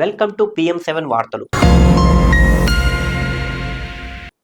Welcome to PM seven వార్తలు.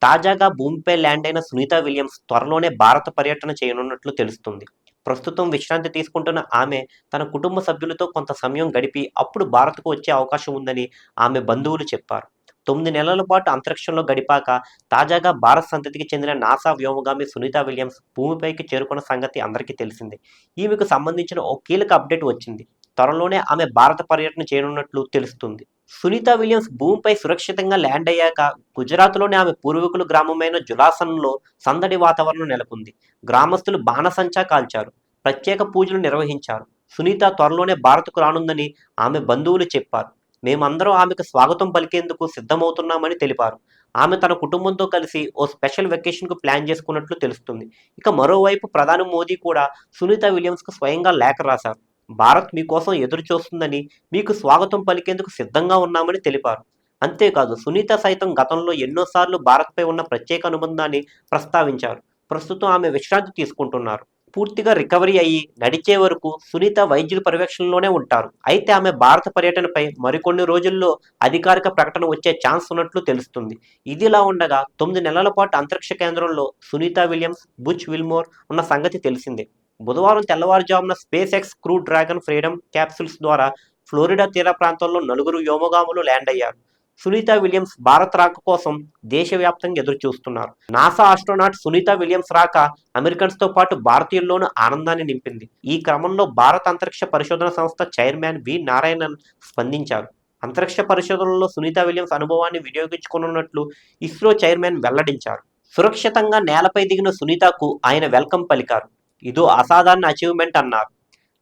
తాజాగా భూమిపై ల్యాండ్ అయిన సునీత విలియమ్స్ త్వరలోనే భారత పర్యటన చేయనున్నట్లు తెలుస్తుంది. ప్రస్తుతం విశ్రాంతి తీసుకుంటున్న ఆమె తన కుటుంబ సభ్యులతో కొంత సమయం గడిపి అప్పుడు భారత్కు వచ్చే అవకాశం ఉందని ఆమె బంధువులు చెప్పారు. తొమ్మిది నెలల పాటు అంతరిక్షంలో గడిపాక తాజాగా భారత్ సంతతికి చెందిన నాసా వ్యోమగామి సునీత విలియమ్స్ భూమిపైకి చేరుకున్న సంగతి అందరికీ తెలిసిందే. ఈమెకు సంబంధించిన ఓ కీలక అప్డేట్ వచ్చింది. త్వరలోనే ఆమె భారత పర్యటన చేయనున్నట్లు తెలుస్తుంది. సునీత విలియమ్స్ భూమిపై సురక్షితంగా ల్యాండ్ అయ్యాక గుజరాత్లోని ఆమె పూర్వీకుల గ్రామమైన జులాసన్లో సందడి వాతావరణం నెలకొంది. గ్రామస్తులు బాణసంచా కాల్చారు. ప్రత్యేక పూజలు నిర్వహించారు. సునీత త్వరలోనే భారత్కు రానుందని ఆమె బంధువులు చెప్పారు. మేమందరం ఆమెకు స్వాగతం పలికేందుకు సిద్ధమవుతున్నామని తెలిపారు. ఆమె తన కుటుంబంతో కలిసి ఓ స్పెషల్ వెకేషన్కు ప్లాన్ చేసుకున్నట్లు తెలుస్తుంది. ఇక మరోవైపు ప్రధాని మోదీ కూడా సునీత విలియమ్స్కు స్వయంగా లేఖ రాశారు. భారత్ మీకోసం ఎదురు చూస్తుందని మీకు స్వాగతం పలికేందుకు సిద్ధంగా ఉన్నామని తెలిపారు. అంతేకాదు సునీత సైతం గతంలో ఎన్నోసార్లు భారత్పై ఉన్న ప్రత్యేక అనుబంధాన్ని ప్రస్తావించారు. ప్రస్తుతం ఆమె విశ్రాంతి తీసుకుంటున్నారు. పూర్తిగా రికవరీ అయ్యి నడిచే వరకు సునీత వైద్యుల పర్యవేక్షణలోనే ఉంటారు. అయితే ఆమె భారత పర్యటనపై మరికొన్ని రోజుల్లో అధికారిక ప్రకటన వచ్చే ఛాన్స్ ఉన్నట్లు తెలుస్తుంది. ఇదిలా ఉండగా తొమ్మిది నెలల పాటు అంతరిక్ష కేంద్రంలో సునీత విలియమ్స్ బుచ్ విల్మోర్ ఉన్న సంగతి తెలిసిందే. బుధవారం తెల్లవారుజామున SpaceX crew Dragon Freedom capsules ద్వారా ఫ్లోరిడా తీర ప్రాంతంలో నలుగురు వ్యోమగాములు ల్యాండ్ అయ్యారు. సునీత విలియమ్స్ భారత్ రాక కోసం దేశవ్యాప్తంగా ఎదురు చూస్తున్నారు నాసా ఆస్ట్రోనాట్ సునీత విలియమ్స్ రాక అమెరికన్స్తో పాటు భారతీయుల్లోనూ ఆనందాన్ని నింపింది. ఈ క్రమంలో భారత అంతరిక్ష పరిశోధన సంస్థ చైర్మన్ వి నారాయణన్ స్పందించారు. అంతరిక్ష పరిశోధనలో సునీత విలియమ్స్ అనుభవాన్ని వినియోగించుకున్నట్లు ఇస్రో చైర్మన్ వెల్లడించారు. సురక్షితంగా నేలపై దిగిన సునీతకు ఆయన వెల్కమ్ పలికారు. ఇదో అసాధారణ అచీవ్మెంట్ అన్నారు.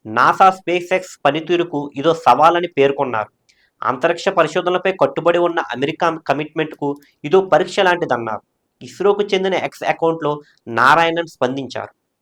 నాసా స్పేస్ ఎక్స్ పనితీరుకు ఇదో సవాలని పేర్కొన్నారు. అంతరిక్ష పరిశోధనలపై కట్టుబడి ఉన్న అమెరికా కమిట్మెంట్కు ఇదో పరీక్ష లాంటిదన్నారు. ఇస్రోకు చెందిన ఎక్స్ అకౌంట్లో నారాయణన్ స్పందించారు.